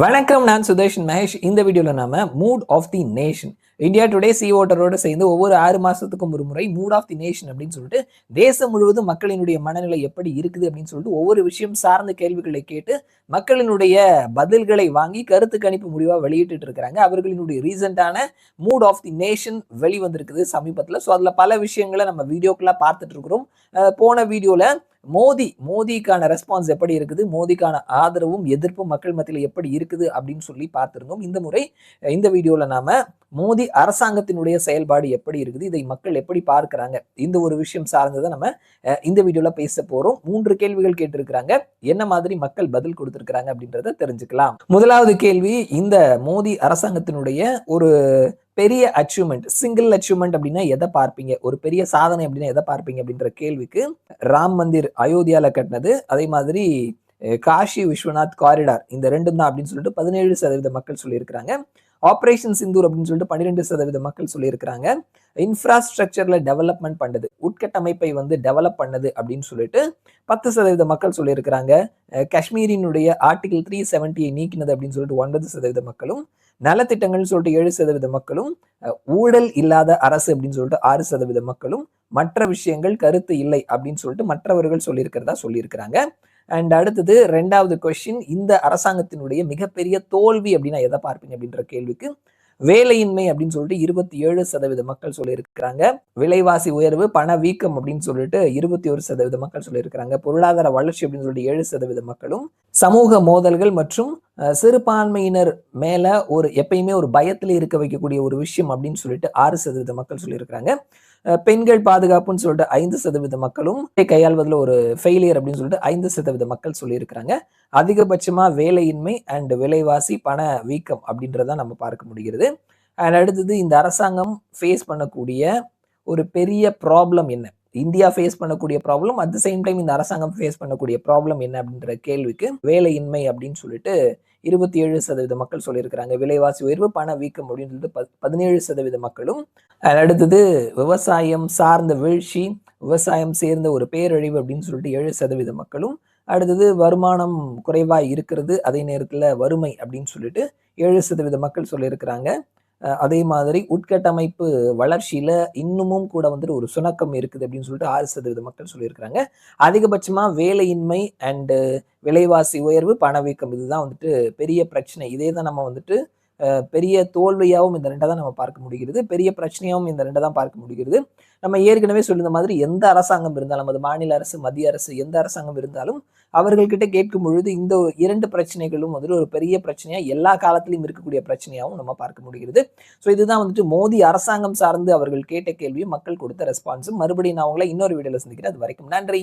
வணக்கம் நான் சுதர்ஷன் மகேஷ். இந்த வீடியோவில் நாம mood of the nation India Today C ஓட்டரோட சேர்ந்து ஒவ்வொரு ஆறு மாசத்துக்கும் ஒரு முறை மூட் ஆஃப் தி நேஷன் அப்படின்னு சொல்லிட்டு தேசம் முழுவதும் மக்களினுடைய மனநிலை எப்படி இருக்குது அப்படின்னு சொல்லிட்டு ஒவ்வொரு விஷயம் சார்ந்த கேள்விகளை கேட்டு மக்களினுடைய பதில்களை வாங்கி கருத்து கணிப்பு முடிவாக வெளியிட்டு இருக்கிறாங்க. அவர்களினுடைய ரீசெண்டான மூட் ஆஃப் தி நேஷன் வெளிவந்திருக்குது சமீபத்தில். ஸோ அதில் பல விஷயங்களை நம்ம வீடியோக்கெல்லாம் பார்த்துட்டு இருக்கிறோம். போன வீடியோவில் மோடி மோடிக்கான ரெஸ்பான்ஸ் எப்படி இருக்குது? மோடிக்கான ஆதரவும் எதிர்ப்பும் மக்கள் மத்தியில் எப்படி இருக்குது? அப்படின்னு சொல்லி பார்த்துருந்தோம். இந்த முறை இந்த வீடியோவில் நாம மோடி அரசாங்கத்தினுடைய செயல்பாடு எப்படி இருக்குது இதை மக்கள் எப்படி பார்க்கிறாங்க? இந்த ஒரு விஷயம் சார்ந்ததை நம்ம இந்த வீடியோல பேச போறோம். மூன்று கேள்விகள் கேட்டிருக்கிறாங்க. என்ன மாதிரி மக்கள் பதில் கொடுத்திருக்கிறாங்க அப்படின்றத தெரிஞ்சுக்கலாம். முதலாவது கேள்வி இந்த மோடி அரசாங்கத்தினுடைய ஒரு பெரிய அச்சீவ்மெண்ட் சிங்கிள் அச்சீவ்மெண்ட் அப்படின்னா எதை பார்ப்பீங்க? ஒரு பெரிய சாதனை அப்படின்னா எதை பார்ப்பீங்க அப்படின்ற கேள்விக்கு ராம் மந்திர் அயோத்தியால கட்டினது. அதே மாதிரி காஷி விஸ்வநாத் காரிடார் இந்த ரெண்டும் தான் அப்படின்னு சொல்லிட்டு பதினேழு சதவீத மக்கள் சொல்லியிருக்கிறாங்க. ஆப்ரேஷன் சிந்தூர் அப்படின்னு சொல்லிட்டு பன்னிரெண்டு சதவீத மக்கள் சொல்லியிருக்கிறாங்க. இன்ஃப்ராஸ்ட்ரக்சர்ல டெவலப்மெண்ட் பண்ணது உட்கட்டமைப்பை வந்து டெவலப் பண்ணது அப்படின்னு சொல்லிட்டு பத்து சதவீத மக்கள் சொல்லியிருக்கிறாங்க. காஷ்மீரினுடைய ஆர்டிகல் த்ரீ செவன்ட்டியை நீக்கினது அப்படின்னு சொல்லிட்டு ஒன்பது சதவீத மக்களும் நலத்திட்டங்கள்னு சொல்லிட்டு ஏழு சதவீத மக்களும் ஊழல் இல்லாத அரசு அப்படின்னு சொல்லிட்டு ஆறு சதவீத மக்களும் மற்ற விஷயங்கள் கருத்து இல்லை அப்படின்னு சொல்லிட்டு மற்றவர்கள் சொல்லியிருக்கிறதா சொல்லியிருக்கிறாங்க. அண்ட் அடுத்தது ரெண்டாவது கொஸ்டின் இந்த அரசாங்கத்தினுடைய மிகப்பெரிய தோல்வி அப்படின்னா எதை பார்ப்பீங்க அப்படின்ற கேள்விக்கு வேலையின்மை அப்படின்னு சொல்லிட்டு இருபத்தி ஏழு சதவீத மக்கள் சொல்லியிருக்கிறாங்க. விலைவாசி உயர்வு பண வீக்கம் அப்படின்னு சொல்லிட்டு இருபத்தி ஒரு சதவீத மக்கள் சொல்லியிருக்கிறாங்க. பொருளாதார வளர்ச்சி அப்படின்னு சொல்லிட்டு ஏழு சதவீத மக்களும் சமூக மோதல்கள் மற்றும் சிறுபான்மையினர் மேல ஒரு எப்பயுமே ஒரு பயத்துல இருக்க வைக்கக்கூடிய ஒரு விஷயம் அப்படின்னு சொல்லிட்டு ஆறு சதவீத மக்கள் சொல்லியிருக்கிறாங்க. பெண்கள் பாதுகாப்புன்னு சொல்லிட்டு ஐந்து சதவீத மக்களும் கையாள்வதில் ஒரு ஃபெயிலியர் அப்படின்னு சொல்லிட்டு ஐந்து சதவீத மக்கள் சொல்லியிருக்கிறாங்க. அதிகபட்சமா வேலையின்மை அண்ட் விலைவாசி பண வீக்கம் அப்படின்றத நம்ம பார்க்க முடிகிறது. அண்ட் அடுத்தது இந்த அரசாங்கம் ஃபேஸ் பண்ணக்கூடிய ஒரு பெரிய ப்ராப்ளம் என்ன? இந்தியா ஃபேஸ் பண்ணக்கூடிய problem at the same time இந்த அரசாங்கம் ஃபேஸ் பண்ணக்கூடிய ப்ராப்ளம் என்ன அப்படின்ற கேள்விக்கு வேலையின்மை அப்படின்னு சொல்லிட்டு இருபத்தி ஏழு சதவீத மக்கள் சொல்லியிருக்கிறாங்க. விலைவாசி உயர்வு பண வீக்கம் அப்படின்னு சொல்லிட்டு பதினேழு சதவீத மக்களும். அடுத்தது விவசாயம் சார்ந்த வீழ்ச்சி விவசாயம் சேர்ந்த ஒரு பேரழிவு அப்படின்னு சொல்லிட்டு ஏழு சதவீத மக்களும். அடுத்தது வருமானம் குறைவா இருக்கிறது அதே நேரத்துல வறுமை அப்படின்னு சொல்லிட்டு ஏழு சதவீத மக்கள் சொல்லியிருக்கிறாங்க. அதே மாதிரி உட்கட்டமைப்பு வளர்ச்சியில இன்னமும் கூட வந்துட்டு ஒரு சுணக்கம் இருக்குது அப்படின்னு சொல்லிட்டு ஆறு சதவீத மக்கள் சொல்லியிருக்கிறாங்க. அதிகபட்சமா வேலையின்மை அண்டு விலைவாசி உயர்வு பணவீக்கம் இதுதான் வந்துட்டு பெரிய பிரச்சனை. இதே தான் நம்ம வந்துட்டு பெரிய தோல்வியாகவும் இந்த ரெண்டை தான் நம்ம பார்க்க முடிகிறது. பெரிய பிரச்சனையாகவும் இந்த ரெண்டை தான் பார்க்க முடிகிறது. நம்ம ஏற்கனவே சொல்லியிருந்த மாதிரி எந்த அரசாங்கம் இருந்தாலும் அது மாநில அரசு மத்திய அரசு எந்த அரசாங்கம் இருந்தாலும் அவர்கள்கிட்ட கேட்கும் பொழுது இந்த இரண்டு பிரச்சனைகளும் வந்துட்டு ஒரு பெரிய பிரச்சனையாக எல்லா காலத்திலையும் இருக்கக்கூடிய பிரச்சனையாகவும் நம்ம பார்க்க முடிகிறது. ஸோ இதுதான் வந்துட்டு மோடி அரசாங்கம் சார்ந்து அவர்கள் கேட்ட கேள்வியும் மக்கள் கொடுத்த ரெஸ்பான்ஸும் மறுபடியும் நான் அவங்கள இன்னொரு வீடியோல சந்திக்கிறேன். அது வரைக்கும் நன்றி.